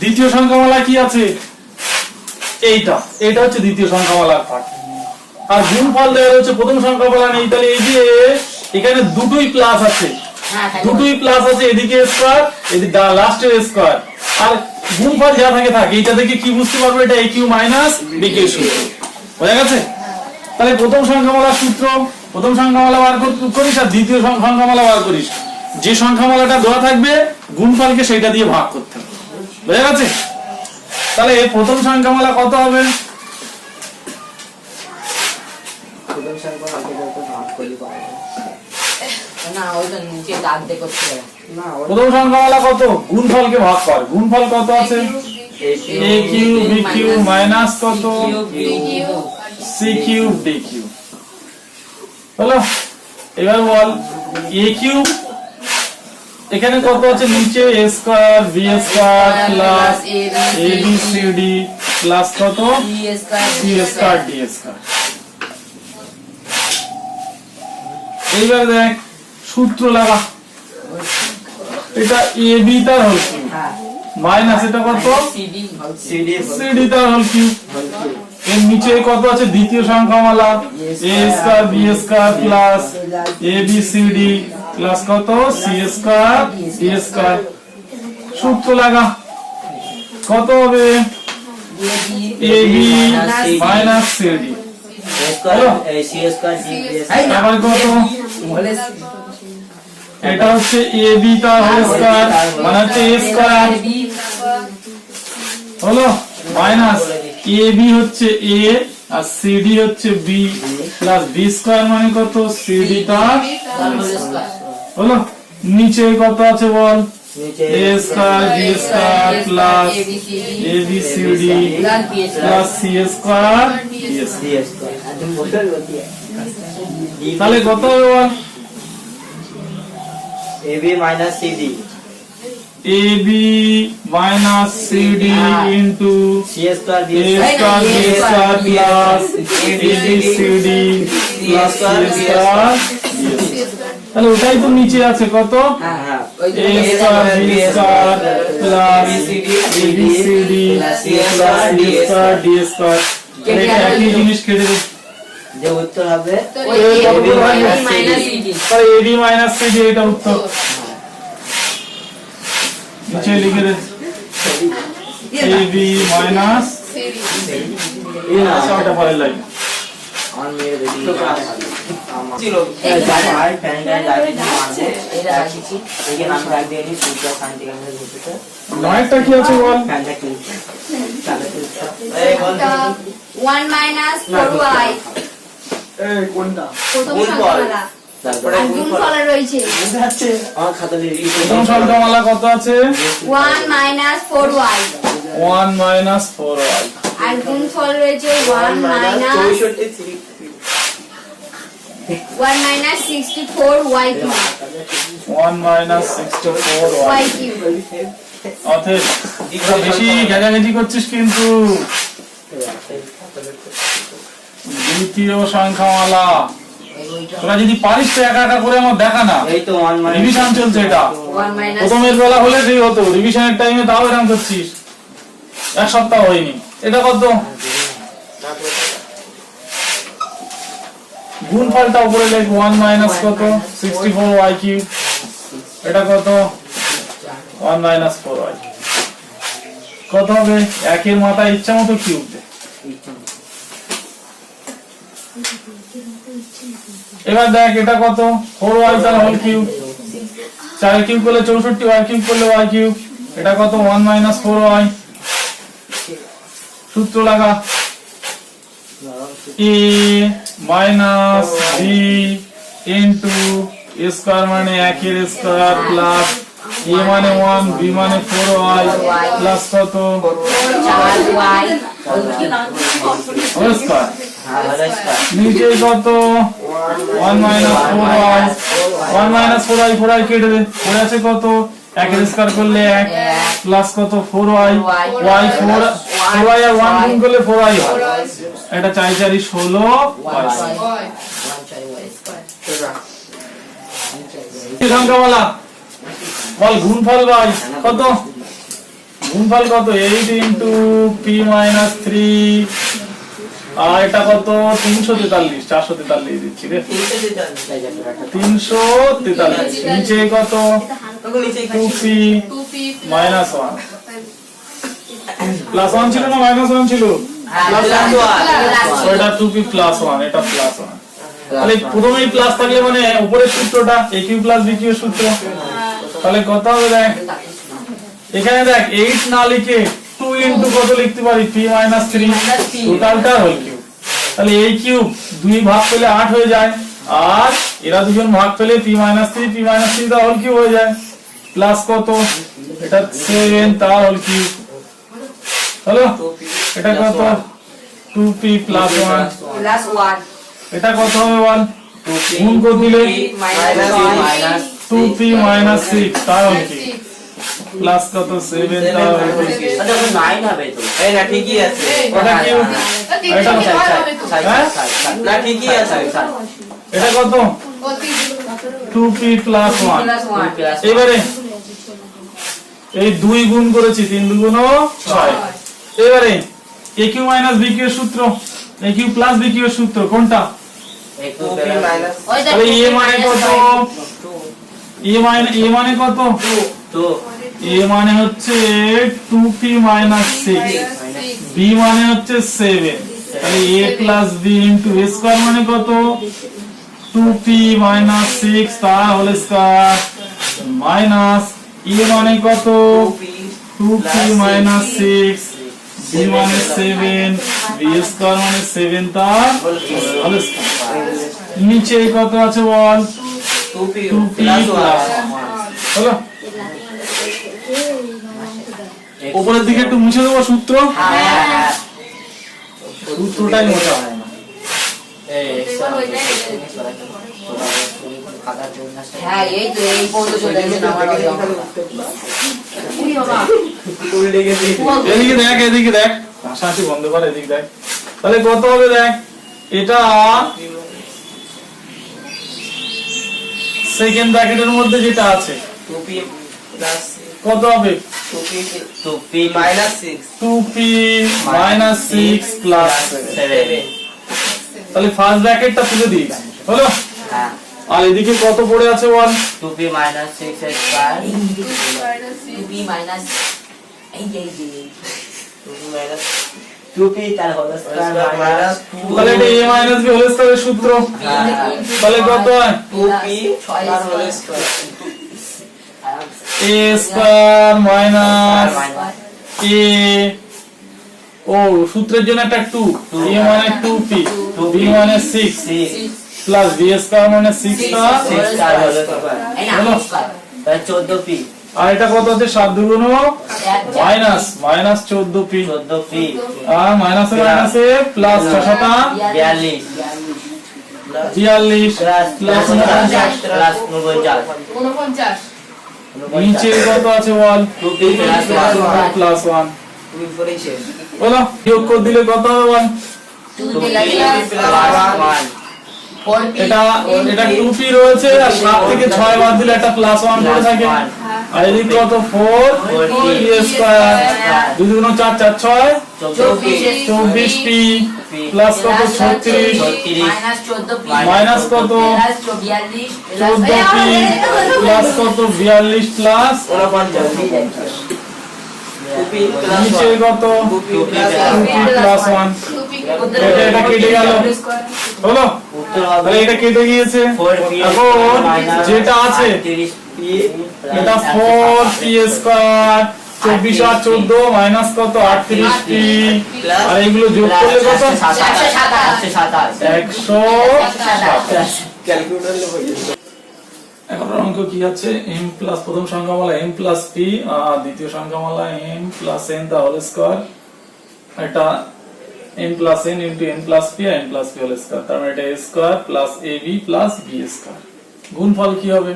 দ্বিতীয় সংখ্যামালা কি আছে? এইটা। এটা হচ্ছে দ্বিতীয় সংখ্যামালার পার্ট আর গুণফল দেওয়া হচ্ছে প্রথম সংখ্যামালা নেই তাহলে এই যে এখানে দুটোই প্লাস আছে। হ্যাঁ। দুটোই প্লাস আছে এদিকে স্কয়ার এদিকে লাস্টের স্কয়ার আর গুণফল যা থাকে থাকে। এটা থেকে কি বুঝতে পারব? এটা A cube minus B cube সূত্র বোঝা গেছে? তাহলে প্রথম সংখ্যামালার সূত্র প্রথম সংখ্যামালা বার করিস আর দ্বিতীয় সংখ্যামালা বার করিস। যে সংখ্যামালাটা দেওয়া থাকবে গুণফলকে সেটা দিয়ে ভাগ করতে হবে। বোঝা গেছে? তাহলে প্রথম সংখ্যামালা কত হবে? প্রথম সংখ্যামালা কত? গুণফলকে ভাগ কর। গুণফল কত আছে? A cube B cube minus কত? সি কিউব ডি কিউব হলো? এবার বল এ কিউব এখানে কত আছে? নিচে A square B square plus A B C D plus কত? সি স্কয়ার ডি স্কয়ার এইবার দেখ সূত্র লাগা। এটা এ বি তার হোল কিউব হ্যাঁ। মাইনাস এটা কত? সিডি সি ডি তার হল কিউব এর নিচে কত আছে? দ্বিতীয় সংখ্যামালা A square B square plus A B C D plus কত? সি স্কয়ার ডি স্কয়ার সূত্র লাগা। কত হবে? A B minus C D এটা হচ্ছে এ বি তার হোল স্কয়ার মানে এ স্কয়ার হলো? মাইনাস এ বি হচ্ছে এ আর সিডি হচ্ছে বি প্লাস বি স্কয়ার মানে কত? সিডি তার নিচে কত আছে বল? Square square plus CD plus square তাহলে কত হবে বল? AB minus CD CD into C square B b star plus a b c d plus c star তাহলে ওটাই তো নিচে আছে কত? হ্যাঁ হ্যাঁ d star এটা একই জিনিস কেটে যে উত্তর হবে? এটা নিচে লিখে দে। Minus আচ্ছা লাইন আমার মেয়ের ঘুরতেছে নয়টা কি আছে বল? ওয়ান মাইনাস ফোর ওয়াই প্রথম কত আছে? One minus four Y one minus four Y আর গুণ ফল রয়েছে one minus one minus sixty four Y cube one minus sixty four Y Y অতএব বেশি ঘেঁচাঘেঁচি করছিস কিন্তু। দ্বিতীয় সংখ্যামালা তোরা যদি পারিস তো একা একা করে আমার দেখা না। এই তো ওয়ান রিভিশন চলছে এটা। প্রথমের বেলা হলে সেই হতো। রিভিশনের টাইমে তাও এরকম করছিস। এক সপ্তাহ হয়নি। এটা কত? গুণ ফলটা উপরে লেখ ওয়ান মাইনাস কত? সিক্সটি ফোর ওয়াই কিউ এটা কত? ওয়ান মাইনাস ফোর ওয়াই কত হবে? একের মাথায় ইচ্ছা মতো কিউব এবার দেখ, এটা কত? ফোর ওয়াই তার হোল কিউব চার কিউব করলে চৌষট্টি ওয়াই কিউব করলে ওয়াই কিউব এটা কত? ওয়ান মাইনাস ফোর ওয়াই সূত্র লাগা। A minus B into square মানে একের স্কোয়ার প্লাস এ মানে ওয়ান বি মানে ফোর ওয়াই প্লাস কত? নিচে কত? One minus four Y one minus four Y four Y কেটে পড়ে আছে কত? একের স্কোয়ার করলে এক। প্লাস কত? Four Y Y four four Y আর ওয়ান গুণ করলে ফোর ওয়াই হয়। এটা চারি চারি ষোলো ওয়াই সংখ্যা বলা? বল গুণ ফল ভাই কত? গুণফল কত? Eight into P minus three আর এটা কত? তিনশো তেতাল্লিশ চারশো তেতাল্লিশ দিচ্ছি রে। তিনশো তেতাল্লিশ নিচে কত? Two P minus one plus one ছিল না মাইনাস ওয়ান ছিল? এটা টু পি প্লাস ওয়ান এটা প্লাস ওয়ান তাহলে প্রথমেই প্লাস থাকলে মানে উপরের সূত্রটা A cube plus B cube সূত্র। তাহলে কত হবে দেখ? এখানে দেখ এইট না লিখে টু ইন্টু কত লিখতে পারি? পি মাইনাস থ্রি টোটালটা হোল কিউব তাহলে এই কিউব দুই ভাগ পেলে আট হয়ে যায়। আর এরা দুজন ভাগ পেলে P minus three P minus three তা হোল কিউব হয়ে যায়। প্লাস কত? এটা সেভেন তার হোল কিউব হলো? এটা কত? টু পি প্লাস ওয়ান এটা কত হবে বল গুণ করে দিলে? টু পি মাইনাস সিক্স তার হোল কিউব প্লাস কত? সেভেন তার হোল কিউব আচ্ছা ওটা নাইন হবে তো। এই না ঠিকই আছে। ওটা কিউব এটা হ্যাঁ? না ঠিকই আছে এটা কত? Two P plus one plus one plus এবারে এই দুই গুণ করেছি তিন দুগুণ ছয়। এবারে A cube minus B cube সূত্র A cube plus B cube সূত্র কোনটা? এ মানে কত? এ মানে এ মানে কত? এ মানে হচ্ছে two P minus six B মানে হচ্ছে সেভেন তাহলে A plus B into A square মানে কত? টু পি মাইনাস সিক্স তার হোল স্কোয়ার মাইনাস ই মানে কত? Two P minus six B মানে সেভেন বি স্কোয়ার মানে সেভেন তার হোল নিচে কত আছে বল? Two P two P plus plus one হলো? উপরের দিকে একটু মুছে দেবো সূত্র? হ্যাঁ সূত্রটাই মোটা হয় না। হ্যাঁ এই তো এই পর্যন্ত চলে গেছে আমার এদিকে দেখ এদিকে দেখ। হাসাহাসি বন্ধ কর এদিকে দেখ। তাহলে কত হবে দেখ? এটা সেকেন্ড ব্র্যাকেটের মধ্যে যেটা আছে। কত হবে? Two P two P minus six two P minus six plus seven তাহলে ফার্স্ট ব্র্যাকেটটা তুলে দিই। হলো হ্যাঁ। আর এদিকে কত পড়ে আছে বল two P minus six square. Two B minus এই যে এই যে two P minus two P তার হোল স্কোয়ার তাহলে হোল স্কয়ারের সূত্র। কত হয়? টু পি ছয় তার whole square. Square. A square minus A ও সূত্রের জন্য একটা টু এ মানে টু পি বি মানে সিক্স প্লাস বি স্কয়ার মানে সিক্স সিক্স তার হোল স্কোয়ার এই না তাহলে চোদ্দ পি আর এটা কত হচ্ছে? সাত দুগুণ মাইনাস মাইনাস চোদ্দ পি চোদ্দ পি আর মাইনাসে মাইনাসে প্লাস ছশোটা? বিয়াল্লিশ। বিয়াল্লিশ। প্লাস প্লাস প্লাস প্লাস উনপঞ্চাশ। নিচে কত আছে? বল two P plus one plus one two P পরেই শেষ বলো যোগ করে দিলে কত হবে? বল two P plus one four P এটা এটা টু পি রয়েছে আর সাত থেকে ছয় বাদ দিলে একটা প্লাস ওয়ান করে থাকে। আর এদিকে কত? ফোর পি স্কোয়ার দুই দুগুণ চার চার ছয়। চব্বিশ পি প্লাস কত? ছত্রিশ। মাইনাস কত? চোদ্দ পি প্লাস কত? বিয়াল্লিশ প্লাস নিচে কত? টু পি প্লাস ওয়ান এটা এটা কেটে গেল। হলো? তাহলে এটা কেটে গিয়েছে। এখন যেটা আছে এটা ফোর পি স্কোয়ার চব্বিশ আর চোদ্দ মাইনাস কত? আটত্রিশ পি আর এগুলো যোগ করলে কত? একশো এখন অঙ্ক কি আছে? এম প্লাস প্রথম সংখ্যামালা এম প্লাস পি আর দ্বিতীয় সংখ্যামালা M plus N the whole square এটা M plus N into N plus P N plus P whole square তার মানে এটা square plus A B plus B square গুণফল কি হবে?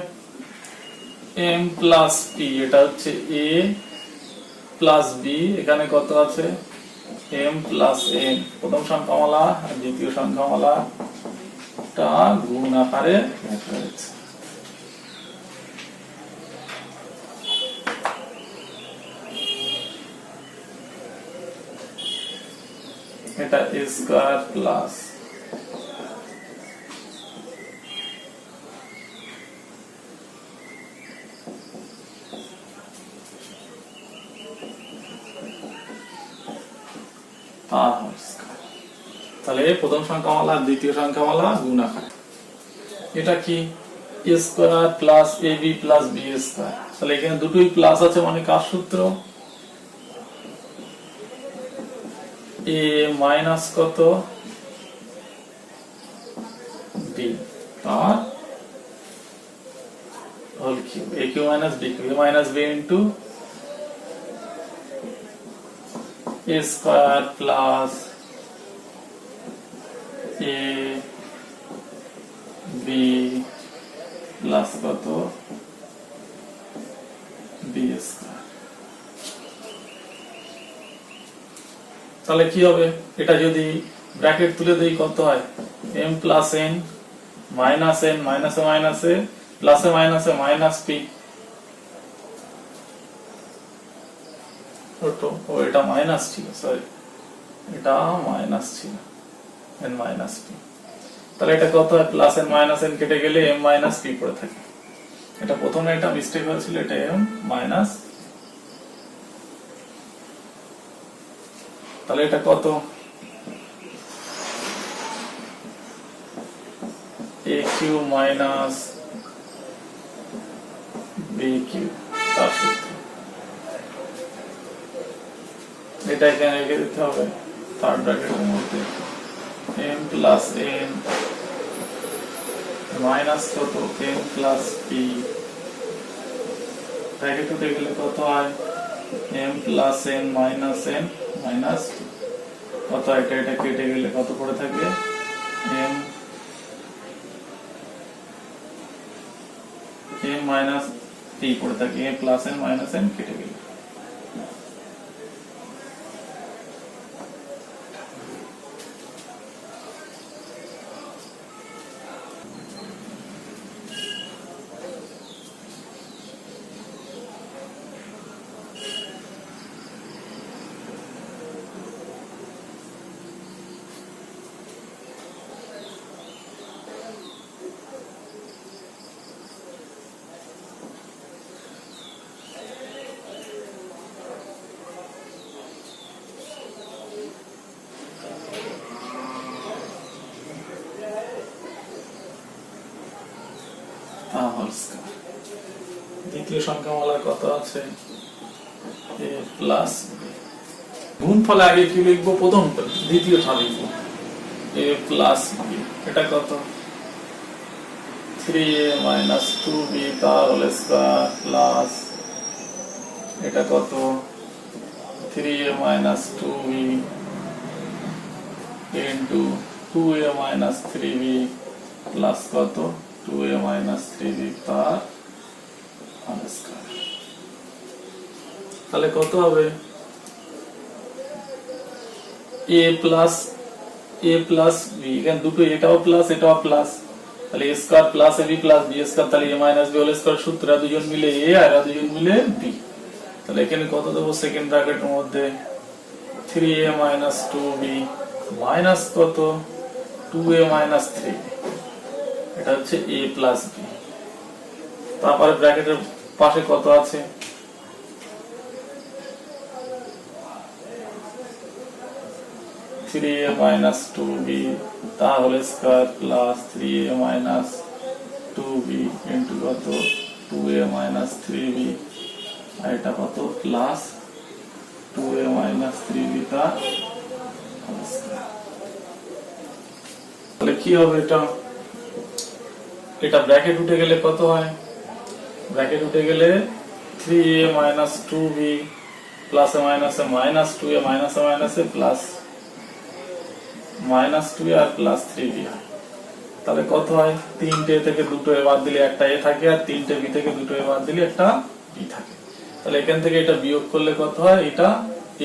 এম প্লাস পি এটা হচ্ছে এ প্লাস বি এখানে কত আছে? এম প্লাস এন প্রথম সংখ্যামালা আর দ্বিতীয় সংখ্যামালা টা গুণ আকারে লেখা হয়েছে। এটা স্কোয়ার প্লাস তাহলে প্রথম সংখ্যামালা, দ্বিতীয় সংখ্যামালা গুণ আকারে এটা কি? Square plus A B plus B square তাহলে এখানে দুটোই প্লাস আছে মানে কার সূত্র? এ মাইনাস কত? B. R? Whole cube. A cube minus B cube A minus B into A square plus A B plus কত বি স্কোয়ার তাহলে কি হবে? এটা যদি ব্র্যাকেট তুলে দেই কত হয়? M plus N minus N মাইনাসে পি এটা মাইনাস ছিল সরি এটা মাইনাস ছিল এন মাইনাস পি তাহলে এটা কত হয়? প্লাস এন মাইনাস এন কেটে গেলে এম মাইনাস পি পড়ে থাকে। এটা প্রথমে এটা মিস্টেক হয়েছিল, এটা এম মাইনাস তাহলে এটা কত? মাইনাস বি এটা এখানে রেখে দিতে হবে থার্ড ব্র্যাকেটের মধ্যে। এম প্লাস এন মাইনাস কত? এম প্লাস পি ব্র্যাকেট কত হয়? M plus N minus N minus কত? এটা এটা কেটে গেলে কত করে থাকে? M এম মাইনাস p করে থাকে। M plus N minus N কেটে গেলে। হোল স্কয়ার দ্বিতীয় সংখ্যামালার কত আছে। এ প্লাস গুণফলে আগে কি লিখব? প্রথমটা দ্বিতীয়টা লিখব। এ প্লাস বি এটা কত? Three A minus two B তার হোল প্লাস এটা কত? Three A minus two B into two A minus three B plus কত? Two A minus three B তার তাহলে কত হবে? A plus A plus B. এখানে দুটো এটাও প্লাস এটাও প্লাস। তাহলে A square plus A plus B square, তাহলে A minus B whole square সূত্র দুজন মিলে এ আর দুজন মিলে বি। তাহলে এখানে কত দেবো? সেকেন্ড ব্র্যাকেটের মধ্যে three A minus two B minus কত? টু এ মাইনাস থ্রি এটা হচ্ছে এ প্লাস বি তারপরে ব্র্যাকেটের পাশে কত আছে? Three A minus two B তাহলে square plus three A minus two B into কত? Two A minus three B আর এটা কত? Plus two A minus three B. তাহলে কি হবে এটা? এটা ব্র্যাকেট উঠে গেলে কত হয়? ব্র্যাকেট উঠে গেলে three A minus two B plus A minus A minus two A minus A minus A plus minus two R plus three B তাহলে কত হয়? তিনটে থেকে দুটো এ বাদ দিলে একটা এ থাকে আর তিনটে বি থেকে দুটো এ বাদ দিলে একটা বি থাকে। তাহলে এখান থেকে এটা বিয়োগ করলে কত হয়? এটা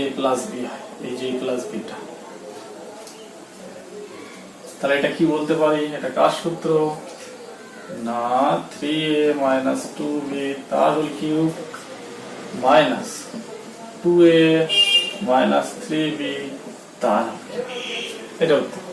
এ প্লাস বি হয়। এই যে প্লাস বিটা তাহলে এটা কি বলতে পারি? এটা কার সূত্র? না three A minus two B তার whole cube minus two A minus three B তার এটা উত্তর।